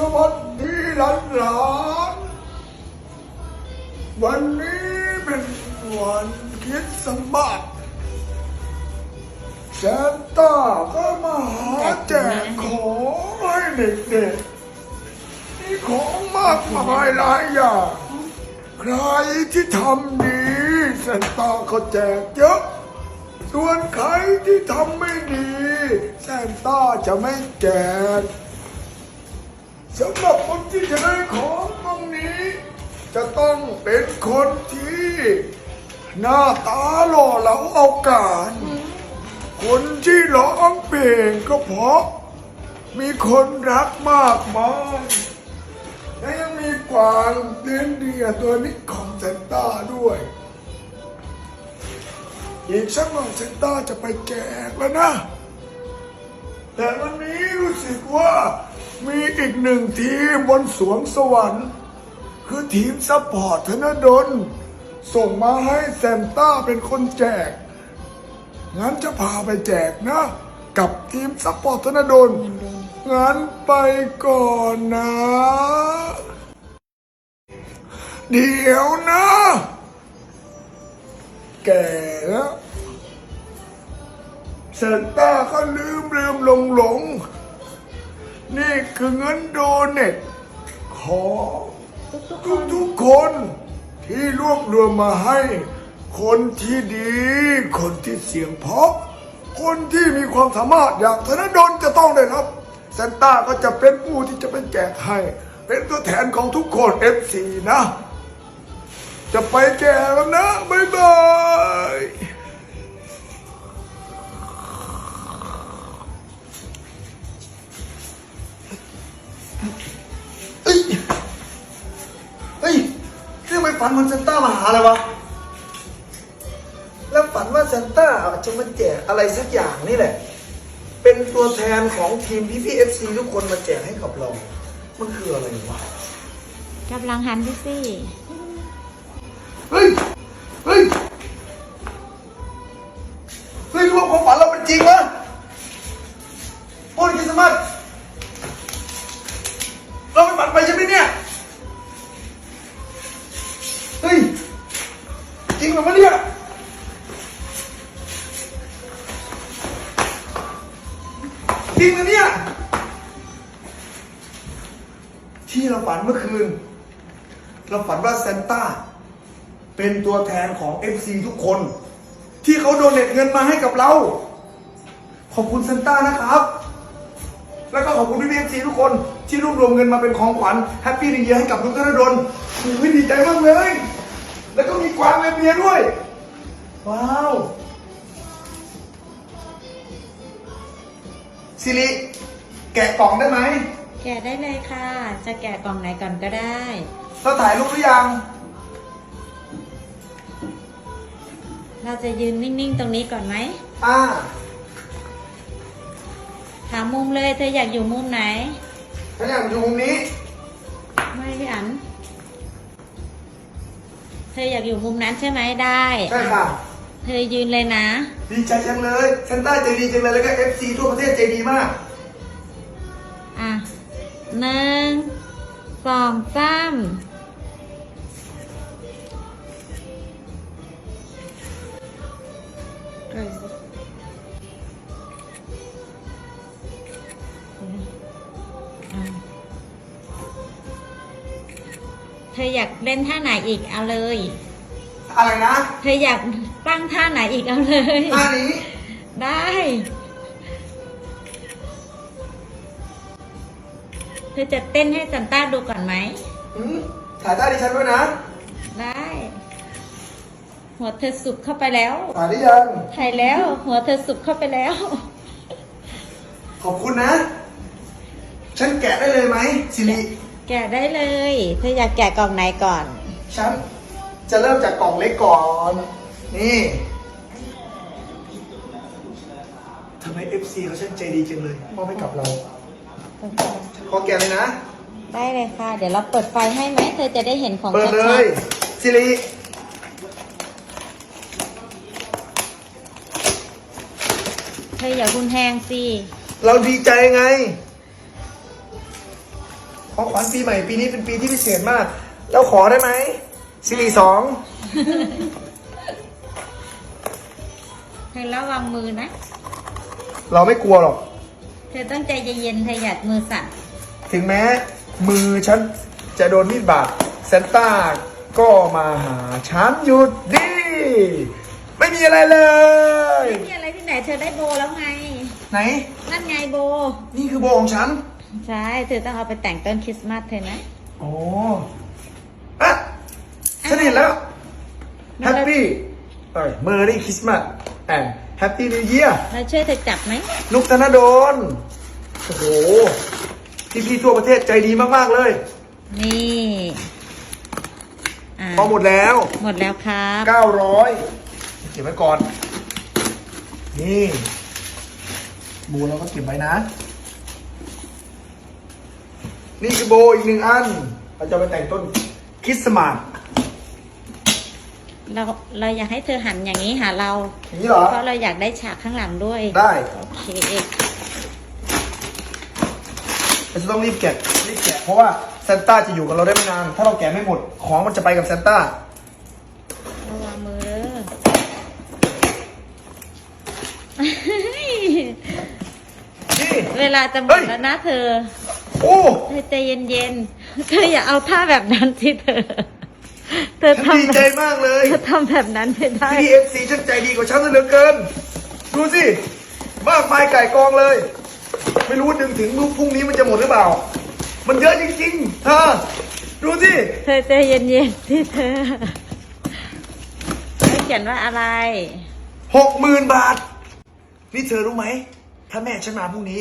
สวัสดีหลานหลานวันนี้เป็นวันคริดสต์มาสซานต้าก็มาหาแจกของให้เด็กๆมีของมากมายหลายอย่าง ใครที่ทำดีซานต้าก็แจกเยอะ ส่วนใครที่ทำไม่ดีซานต้าจะไม่แจก สำหรับคนที่จะได้ของตรงนี้ จะต้องเป็นคนที่ หน้าตาหล่อเหลาเอาการ คนที่ร้องเพลงก็เพราะ มีคนรักมากมายและยังมีกวางเดนเดียตัวนี้ของเซนต้าด้วย อีกสักหน่อยเซนต้าจะไปแจกแล้วนะ แต่วันนี้รู้สึกว่า มีอีกหนึ่งทีมบนสวงสวรรค์ คือทีมซัพพอร์ตธนดล ส่งมาให้แซมต้าเป็นคนแจก งั้นจะพาไปแจกนะ กับทีมซัพพอร์ตธนดล งั้นไปก่อนนะ เดี๋ยวนะ แก่แล้วเซนต้าก็ลืมลืมหลงหลง นี่คือเงินโดเน็ตของทุกทุกคนที่รวบรวมมาให้ คนที่ดี คนที่เสียงเพราะ คนที่มีความสามารถอย่างธนดลจะต้องได้รับเซนต้าก็จะเป็นผู้ที่จะเป็นแจกให้ เป็นตัวแทนของทุกคน FC นะ จะไปแจกแล้วนะ บ๊ายบาย เอ้ยเอ้ยเรื่องไมฝันมันเซนต้ามาหาอะไรวะ แล้วฝันว่าเซนต้าจะมาแจกอะไรสักอย่างนี่แหละ เป็นตัวแทนของทีมพี่พี่เอฟซีทุกคนมาแจกให้กับเรา มันคืออะไรวะกำลังหันไป ที่เราฝันเมื่อคืน เราฝันว่าเซนต้า เป็นตัวแทนของ FC ทุกคน ที่เขาโดเนทเงินมาให้กับเรา ขอบคุณเซนต้านะครับ แล้วก็ขอบคุณพี่เอฟซีทุกคนที่รวบรวมเงินมาเป็นของขวัญแฮปปี้นิวเยียให้กับลุงธนดลโอ้ยดีใจมากเลย แล้วก็มีกวางเมียด้วย ว้าวซิริแกะกล่องได้ไหม แกะได้เลยค่ะ จะแกะกล่องไหนก่อนก็ได้ เราถ่ายรูปหรือยัง เราจะยืนนิ่งๆตรงนี้ก่อนไหม อ่า ถามมุมเลย เธออยากอยู่มุมไหน ฉันอยากอยู่มุมนี้ ไม่พี่อัน เธออยากอยู่มุมนั้นใช่ไหมได้ ใช่ค่ะ เธอยืนเลยนะ ดีใจจังเลยเซนต้าใจดีจังเลย แล้วก็เอฟซีทั่วประเทศใจดีมาก อะ หนึ่งสองสามเธออยากเล่นท่าไหนอีกเอาเลย อะไรนะ เธออยากตั้งท่าไหนอีกเอาเลย ท่านี้ ได้ ธอจะเต้นให้ซันต้าดูก่อนไหมหืมถ่ายท่าดิฉันด้วยนะ ได้ หัวเธอสุกเข้าไปแล้ว ถ่ายหรือยัง ถ่ายแล้ว หัวเธอสุกเข้าไปแล้ว ขอบคุณนะ ฉันแกะได้เลยไหมสิริ แกะได้เลย เธออยากแกะกล่องไหนก่อน ฉันจะเริ่มจากกล่องเล็กก่อน นี่ทำไมเอฟซีเขาช่างใจดีจังเลยมอบให้กับเรา ขอแกะเลยนะ ได้เลยค่ะ เดี๋ยวเราเปิดไฟให้ไหมเธอจะได้เห็นของเปิดชัเลดยสิริๆเธออย่ารุนแรงสิ เราดีใจไง ของขวัญปีใหม่ปีนี้เป็นปีที่พิเศษมาก เราขอได้ไหมซีรีส์สองเธอระวังมือนะ เราไม่กลัวหรอกเธอต้องใจเย็นๆเธอหยัดมือสั่นถึงแม้มือฉันจะโดนมีดบาดเซนต้าก็มาหาฉันหยุดดิไม่มีอะไรเลย ไม่มีอะไรที่ไหนเธอได้โบแล้วไง ไหน นั่นไงโบ นี่คือโบของฉัน ใช่ เธอต้องเอาไปแต่งต้นคริสต์มาสเธอนะ โอ้อะฉันเห็นแล้วนั่นแหละ Happy เอ้ย Merry Christmas and Happy New Year เราช่วยเธอจับไหมนุกธนดลโอ้โหพี่พี่ๆทั่วประเทศใจดีมากๆเลย นี่อ่าพอหมดแล้ว หมดแล้วครับ 900เก็บไว้ก่อน นี่บูเราก็เก็บไว้นะ นี่คือโบอีกหนึ่งอัน เราจะไปแต่งต้นคริสต์มาส เราเราอยากให้เธอหันอย่างนี้หาเราอย่างนี้เหรอ เพราะเราอยากได้ฉากข้างหลังด้วย ได้โอเคเราจะต้องรีบแกะรีบแกะเพราะว่าซานต้าจะอยู่กับเราได้ไม่นาน ถ้าเราแกะไม่หมดของมันจะไปกับซานต้า ระวังมือเด้อนี่ เวลาจะหมเฮ้ดยแล้วนะเธอโอ้ เธอใจเย็นๆเธออย่าเอาท่าแบบนั้นสิเธอ เธอฉันดีทำใจมากเลย เธอทำแบบนั้นไม่ได้ พี่เอฟซีฉันใจดีกว่าฉันเหลือเกิน ดูสิมากมายไก่กองเลย ไม่รู้ว่าดึงถึงพรุ่งนี้มันจะหมดหรือเปล่า มันเยอะจริงๆเธอดูสิ เธอใจเย็นๆสิเธอเขาเขียนว่าอะไร หกหมื่นบาท นี่เธอรู้ไหม ถ้าแม่ฉันมาพรุ่งนี้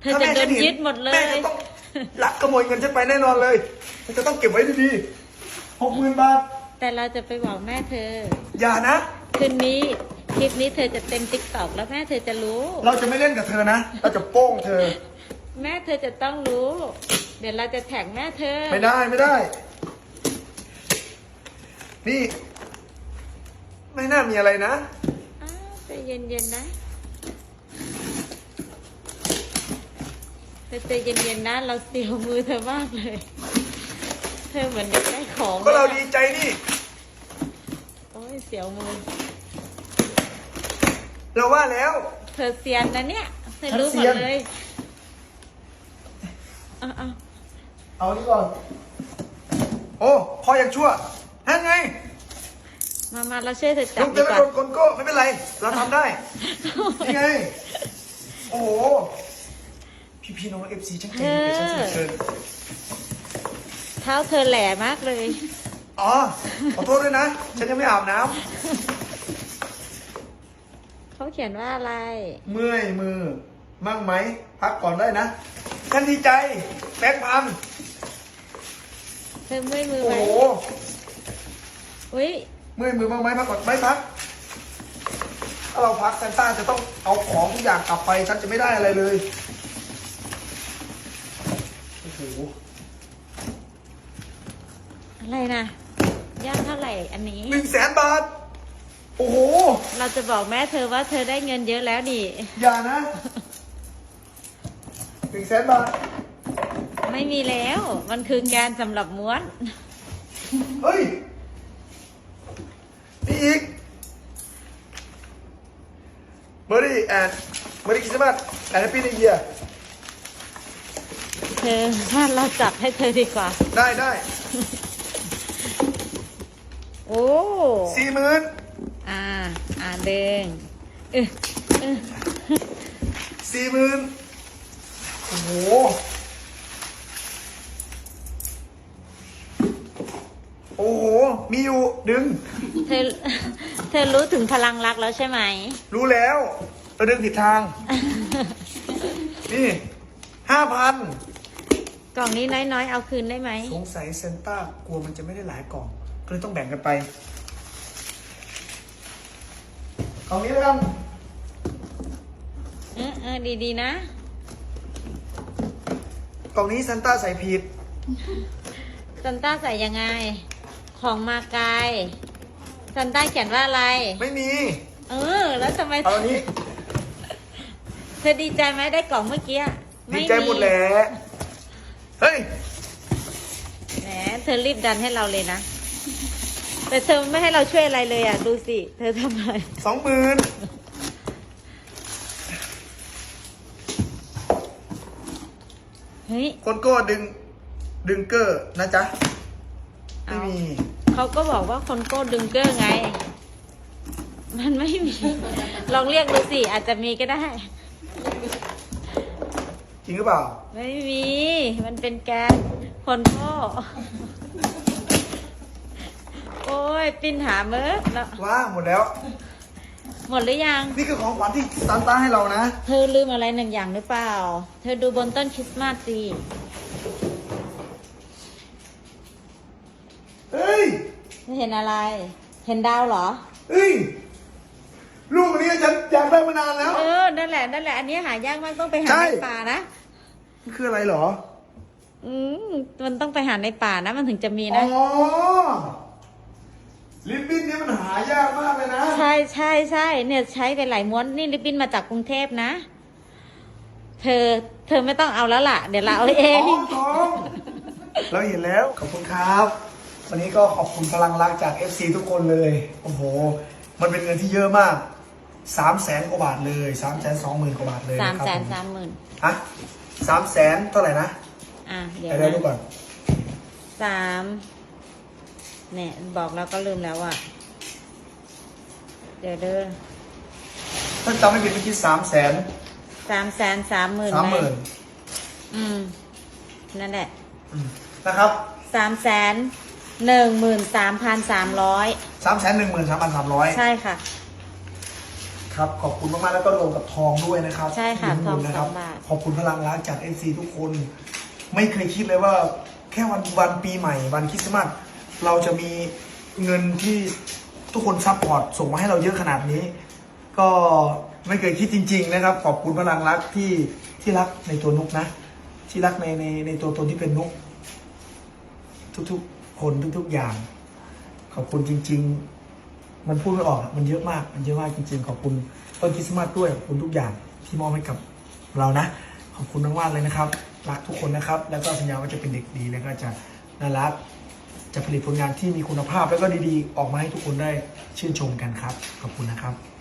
เธอจะถ้าแม่ฉัโดนยึดหมดเลย แม่จะต้องลักขโมยเงินฉันไปแน่นอนเลยฉันจะต้องเก็บไว้ดีๆ หกหมื่นบาท แต่เราจะไปบอกแม่เธอ อย่านะ คืนนี้คลิปนี้เธอจะเต็มติ๊กต็อกแล้วแม่เธอจะรู้ เราจะไม่เล่นกับเธอนะ เราจะโป้งเธอ แม่เธอจะต้องรู้ เดี๋ยวเราจะแท็กแม่เธอ ไม่ได้ไม่ได้ นี่ ไม่น่ามีอะไรนะอ้าวใจเย็นๆนะเธอใจเย็นๆนะ เราเสียวมือเธอมากเลย เธอเหมือนเด็กได้ของก็เราดีใจนี่ โอ้ยเสียวมือ เราว่าแล้ว เธอเซียนนะเนี่ยเธอรู้หฉันเซีมยดนเลยเอาเอาเอานี่ก่อน โอ้พออย่างชั่วนั่นไง มามาเราช่วยเธอจัลูบกดีจะกไม่ว่าโดนคนโก้ไม่เป็นไร เราทำได้ นี่ไง โอ้โหพี่พี่ๆน้องเอฟซีช่างใจดีกับฉันสุดเกิน เท้าเธอแหล่มากเลย อ๋อ ขอโทษด้วยนะ ฉันยังไม่อาบน้เขาเขียนว่าอะไรำเมื่อยมือ มั่งไหม พักก่อนได้นะ ฉันดีใจ แบงค์พัน เธอเมื่อยมือโอ้ไหมโห อุ้ยเมื่อยมือบ้างไหมพักก่อนไม่พัก ถ้าเราพักแซนต้าจะต้องเอาของทุกอย่างกลับไปฉันจะไม่ได้อะไรเลย โอ้โห อะไรนะยากเท่าไหร่อันนี้ หนึ่งแสนบาท โอ้โห เราจะบอกแม่เธอว่าเธอได้เงินเยอะแล้วดิอย่านะหนึ่งแสนบาท ไม่มีแล้ว มันคือการสำหรับม้วน เฮ้ยนี่อีกเมอรี่แอนเมอรี่คริสต์มาสแอนด์แฮปปี้นิวเยียร์เธอถ้าเราจับให้เธอดีกว่า ได้ได้ โอ้สี่หมื่นอ่า อ่าเด้งเออเออสี่หมื่นโอ้โหโอ้โห มีอยู่ดึง เธอ เธอรู้ถึงพลังรักแล้วใช่ไหม รู้แล้วเราดึงผิดทาง นี่ห้าพันกล่องนี้น้อยๆ เอาคืนได้ไหม สงสัยเซนต้ากลัวมันจะไม่ได้หลายกล่องก็ เลยต้องแบ่งกันไปกล่องนี้แล้วกันเออเออดีๆนะ กล่องนี้เซนต้าใส่ผิด ซันต้าใส่ยังไง ของมาไกลซันต้าเขียนว่าอะไร ไม่มี เออ แล้วทำไมเอาอันนี้ เธอดีใจไหมได้กล่องเมื่อกี้ดีใจหมดแหละเฮ้ยเธอรีบดันให้เราเลยนะ แต่เธอไม่ให้เราช่วยอะไรเลยอะ ดูสิ เธอทำอะไรสองหมื่นเฮ้ยคนโก้ดึง ดึงเกอร์นะจ๊ะ ไม่เอามี เขาก็บอกว่าคนโก้ดึงเกอร์ไง มันไม่มี ลองเรียกดูสิ อาจจะมีก็ได้ จริงหรือเปล่า ไม่มี มันเป็นแกนคนโก้โอ้ย ปิ้นหาเมื่อแล้วว่าหมดแล้ว หมดหรือยัง นี่คือของขวัญที่ซานต้าให้เรานะเธอลืมอะไรหนึ่งอย่างหรือเปล่า เธอดูบนต้นคริสต์มาสสิเฮ้ยไม่เห็นอะไร เห็นดาวเหรอเฮ้ยลูกอันนี้ฉันอยากได้มานานแล้ว เออ นั่นแหละ นั่นแหละ อันนี้หายากมากต้องไปหาใช่ ในป่านะนี่คืออะไรเหรอ อืมมันต้องไปหาในป่านะ มันถึงจะมีอ๋นะ อ ลิปบิ้นนี่มันหายากมากเลยนะ ใช่ใช่ใช่เนี่ยใช้ไปหลายม้วนนี่ริบบิ้นมาจากกรุงเทพนะ เธอเธอไม่ต้องเอาแล้วล่ะ เดี๋ยวเราเอาเออ๋งอทองเราเห็นแล้ว ขอบคุณครับ วันนี้ก็ขอบคุณพลังรักจาก FC ทุกคนเลย โอ้โห มันเป็นเงินที่เยอะมากสามแสนกว่าบาทเลยสามแสนสองหมื่นกว่าบาทเลยสามนะครับแสนผสามหมื่นฮะสามแสนเท่าไหร่นะอะเดี๋ยวเดี๋ยวนะดูก่อน สามเนี่ยบอกแล้วก็ลืมแล้วอะ เดี๋ยวเด้อถ้าจำไม่ผิดเมื่อกี้สามแสนสามแสนสามหมื่นสามหมื่นอืม นั่นแหละ นะครับสามแสนหนึ่งหมื่นสามพันสามร้อยสามแสนหนึ่งหมื่นสามพันสามร้อยใช่ค่ะ ครับ ขอบคุณมากๆแล้วก็รวมกับทองด้วยนะครับใช่ค่ะที่ร่วมบุญนะครัทองสองบาทขอบคุณพลังรักจาก FC ทุกคน ไม่เคยคิดเลยว่าแค่วันวันปีใหม่ วันคริสต์มาสเราจะมีเงินที่ ทุกคนซัพพอร์ตส่งมาให้เราเยอะขนาดนี้ ก็ไม่เคยคิดจริง ๆ นะครับ ขอบคุณพลังรักที่ที่รักในตัวนุกนะ ที่รักในในในตัวตนที่เป็นนุก ทุกๆคนทุก ๆอย่าง ขอบคุณจริง ๆ มันพูดไม่ออกมันเยอะมาก มันเยอะมากจริง ๆ ขอบคุณต้นคริสต์มาสด้วยขอบคุณทุกอย่างที่มอบให้กับเรานะ ขอบคุณมากๆเลยนะครับ รักทุกคนนะครับ แล้วก็สัญญาว่าจะเป็นเด็กดีแล้วก็จะน่ารัก จะผลิตผลงานที่มีคุณภาพ แล้วก็ดีๆ ออกมาให้ทุกคนได้ชื่นชมกันครับ ขอบคุณนะครับ